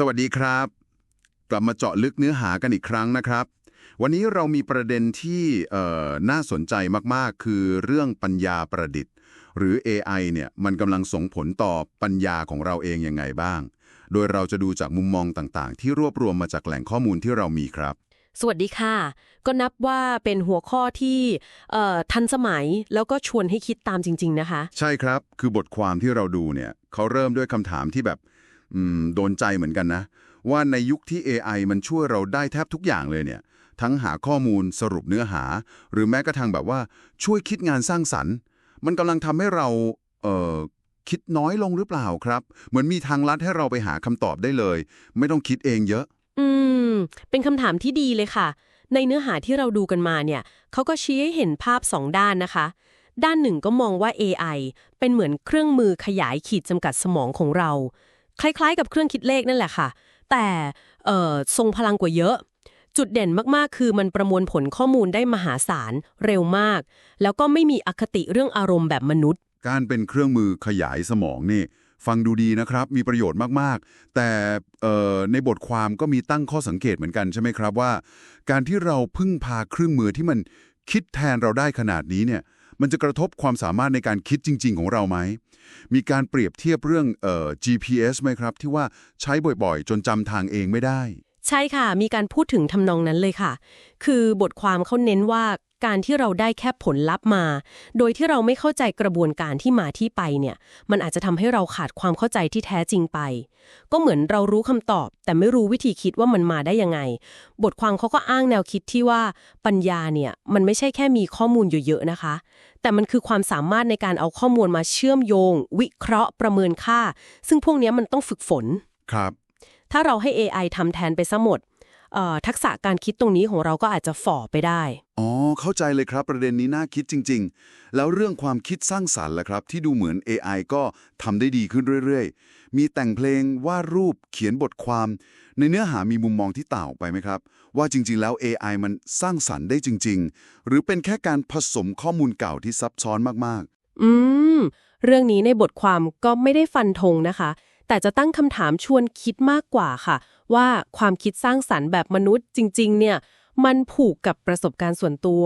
สวัสดีครับ กลับมาเจาะลึกเนื้อหากันอีกครั้งนะครับ วันนี้เรามีประเด็นที่เอ่อน่าสนใจมากๆ คือเรื่องปัญญาประดิษฐ์ หรือ AI เนี่ยมันกำลังส่งผลต่อปัญญาของเราเองยังไงบ้าง โดยเราจะดูจากมุมมองต่างๆ ที่รวบรวมมาจากแหล่งข้อมูลที่เรามีครับสวัสดีค่ะ ก็นับว่าเป็นหัวข้อที่เอ่อทันสมัยแล้วก็ชวนให้คิดตามจริง ๆ นะคะ ใช่ครับ คือบทความที่เราดูเนี่ยเขาเริ่มด้วยคำถามที่แบบอืม โดนใจเหมือนกันนะ ว่าในยุคที่ AI มันช่วยเราได้แทบทุกอย่างเลยเนี่ย ทั้งหาข้อมูลสรุปเนื้อหา หรือแม้กระทั่งแบบว่าช่วยคิดงานสร้างสรรค์ มันกำลังทำให้เราเอ่อคิดน้อยลงหรือเปล่าครับ เหมือนมีทางลัดให้เราไปหาคำตอบได้เลย ไม่ต้องคิดเองเยอะ อืม เป็นคำถามที่ดีเลยค่ะ ในเนื้อหาที่เราดูกันมาเนี่ยเขาก็ชี้ให้เห็นภาพสองด้านนะคะ ด้านหนึ่งก็มองว่า AI เป็นเหมือนเครื่องมือขยายขีดจำกัดสมองของเรา คล้ายๆ กับเครื่องคิดเลขนั่นแหละค่ะ แต่ทรงพลังกว่าเยอะ จุดเด่นมากๆ คือมันประมวลผลข้อมูลได้มหาศาลเร็วมาก แล้วก็ไม่มีอคติเรื่องอารมณ์แบบมนุษย์ การเป็นเครื่องมือขยายสมองนี่ฟังดูดีนะครับ มีประโยชน์มาก ๆ แต่ในบทความก็มีตั้งข้อสังเกตเหมือนกันใช่ไหมครับว่า การที่เราพึ่งพาเครื่องมือที่มันคิดแทนเราได้ขนาดนี้เนี่ย มันจะกระทบความสามารถในการคิดจริง ๆ ของเราไหม มีการเปรียบเทียบเรื่องเอ่อ GPS ไหมครับ ที่ว่าใช้บ่อยๆ จนจำทางเองไม่ได้ ใช่ค่ะ มีการพูดถึงทำนองนั้นเลยค่ะ คือบทความเขาเน้นว่าการที่เราได้แค่ผลลัพธ์มา โดยที่เราไม่เข้าใจกระบวนการที่มาที่ไปเนี่ย มันอาจจะทำให้เราขาดความเข้าใจที่แท้จริงไป ก็เหมือนเรารู้คำตอบ แต่ไม่รู้วิธีคิดว่ามันมาได้ยังไง บทความเขาก็อ้างแนวคิดที่ว่าปัญญาเนี่ย มันไม่ใช่แค่มีข้อมูลเยอะๆนะคะ แต่มันคือความสามารถในการเอาข้อมูลมาเชื่อมโยง วิเคราะห์ประเมินค่า ซึ่งพวกนี้มันต้องฝึกฝนครับ ถ้าเราให้ AI ทำแทนไปซะหมดเอ่อทักษะการคิดตรงนี้ของเราก็อาจจะฝ่อไปได้ อ๋อ เข้าใจเลยครับประเด็นนี้น่าคิดจริง ๆ แล้วเรื่องความคิดสร้างสรรค์ล่ะครับ ที่ดูเหมือน AI ก็ทำได้ดีขึ้นเรื่อยๆ มีแต่งเพลงวาดรูปเขียนบทความ ในเนื้อหามีมุมมองที่ต่างออกไปไหมครับ ว่าจริง ๆ แล้ว AI มันสร้างสรรค์ได้จริง ๆ หรือเป็นแค่การผสมข้อมูลเก่าที่ซับซ้อนมากอืมเรื่องนี้ในบทความก็ไม่ได้ฟันธงนะคะ แต่จะตั้งคำถามชวนคิดมากกว่าค่ะ ว่าความคิดสร้างสรรค์แบบมนุษย์จริง ๆ เนี่ย มันผูกกับประสบการณ์ส่วนตัว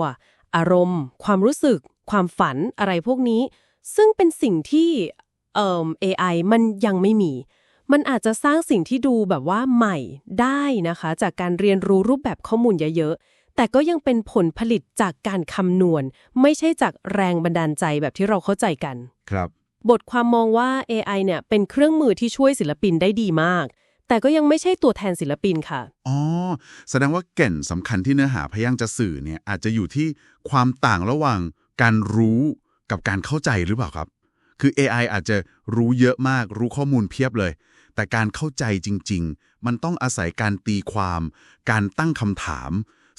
อารมณ์ ความรู้สึก ความฝันอะไรพวกนี้ ซึ่งเป็นสิ่งที่เอ่อ AI มันยังไม่มี มันอาจจะสร้างสิ่งที่ดูแบบว่าใหม่ได้นะคะ จากการเรียนรู้รูปแบบข้อมูลเยอะๆ แต่ก็ยังเป็นผลผลิตจากการคำนวณ ไม่ใช่จากแรงบันดาลใจแบบที่เราเข้าใจกัน ครับ บทความมองว่า AI เนี่ยเป็นเครื่องมือที่ช่วยศิลปินได้ดีมาก แต่ก็ยังไม่ใช่ตัวแทนศิลปินค่ะ อ๋อ แสดงว่าแก่นสำคัญที่เนื้อหาพยายามจะสื่อเนี่ยอาจจะอยู่ที่ความต่างระหว่างการรู้กับการเข้าใจหรือเปล่าครับ คือ AI อาจจะรู้เยอะมากรู้ข้อมูลเพียบเลย แต่การเข้าใจจริง ๆ มันต้องอาศัยการตีความ การตั้งคำถาม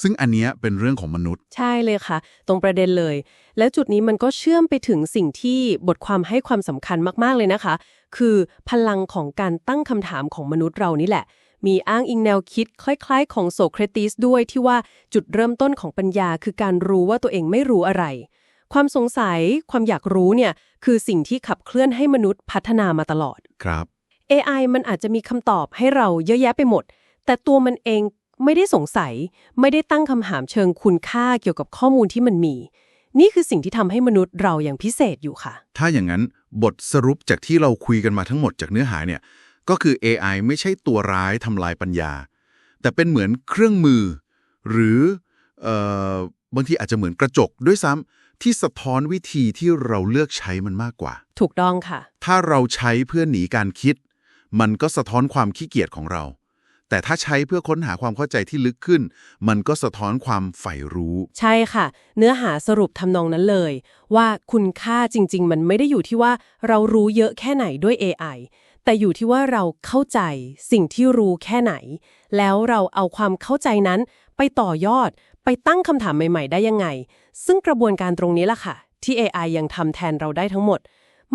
ซึ่งอันเนี้ยเป็นเรื่องของมนุษย์ ใช่เลยค่ะ ตรงประเด็นเลย แล้วจุดนี้มันก็เชื่อมไปถึงสิ่งที่บทความให้ความสำคัญมากๆเลยนะคะ คือพลังของการตั้งคำถามของมนุษย์เรานี่แหละ มีอ้างอิงแนวคิดคล้ายๆ ของโสเครติสด้วยที่ว่าจุดเริ่มต้นของปัญญา คือการรู้ว่าตัวเองไม่รู้อะไร ความสงสัยความอยากรู้เนี่ยคือสิ่งที่ขับเคลื่อนให้มนุษย์พัฒนามาตลอด ครับ AI มันอาจจะมีคำตอบให้เราเยอะแยะไปหมด แต่ตัวมันเอง ไม่ได้สงสัย ไม่ได้ตั้งคำถามเชิงคุณค่าเกี่ยวกับข้อมูลที่มันมี นี่คือสิ่งที่ทำให้มนุษย์เราอย่างพิเศษอยู่ค่ะ ถ้าอย่างนั้นบทสรุปจากที่เราคุยกันมาทั้งหมดจากเนื้อหาเนี่ย ก็คือ AI ไม่ใช่ตัวร้ายทำลายปัญญา แต่เป็นเหมือนเครื่องมือ หรือเอ่อบางทีอาจจะเหมือนกระจกด้วยซ้ำที่สะท้อนวิธีที่เราเลือกใช้มันมากกว่า ถูกต้องค่ะ ถ้าเราใช้เพื่อหนีการคิด มันก็สะท้อนความขี้เกียจของเรา แต่ถ้าใช้เพื่อค้นหาความเข้าใจที่ลึกขึ้น มันก็สะท้อนความใฝ่รู้ ใช่ค่ะ เนื้อหาสรุปทำนองนั้นเลย ว่าคุณค่าจริง ๆ มันไม่ได้อยู่ที่ว่าเรารู้เยอะแค่ไหนด้วย AI แต่อยู่ที่ว่าเราเข้าใจสิ่งที่รู้แค่ไหน แล้วเราเอาความเข้าใจนั้นไปต่อยอด ไปตั้งคำถามใหม่ ๆ ได้ยังไง ซึ่งกระบวนการตรงนี้ล่ะค่ะ ที่ AI ยังทำแทนเราได้ทั้งหมด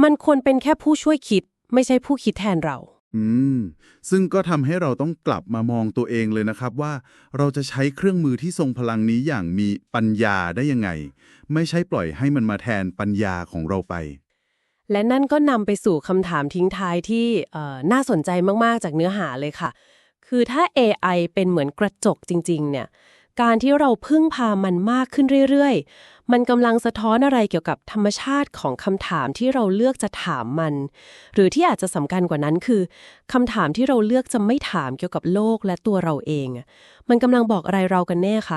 มันควรเป็นแค่ผู้ช่วยคิด ไม่ใช่ผู้คิดแทนเรา อืม ซึ่งก็ทำให้เราต้องกลับมามองตัวเองเลยนะครับว่าเราจะใช้เครื่องมือที่ทรงพลังนี้อย่างมีปัญญาได้ยังไง ไม่ใช่ปล่อยให้มันมาแทนปัญญาของเราไป และนั่นก็นำไปสู่คำถามทิ้งท้ายที่เอ่อน่าสนใจมาก ๆ จากเนื้อหาเลยค่ะ คือถ้า AI เป็นเหมือนกระจกจริง ๆ เนี่ย การที่เราพึ่งพามันมากขึ้นเรื่อยๆ มันกำลังสะท้อนอะไรเกี่ยวกับธรรมชาติของคำถามที่เราเลือกจะถามมัน หรือที่อาจจะสำคัญกว่านั้นคือคำถามที่เราเลือกจะไม่ถามเกี่ยวกับโลกและตัวเราเอง มันกำลังบอกอะไรเรากันแน่คะ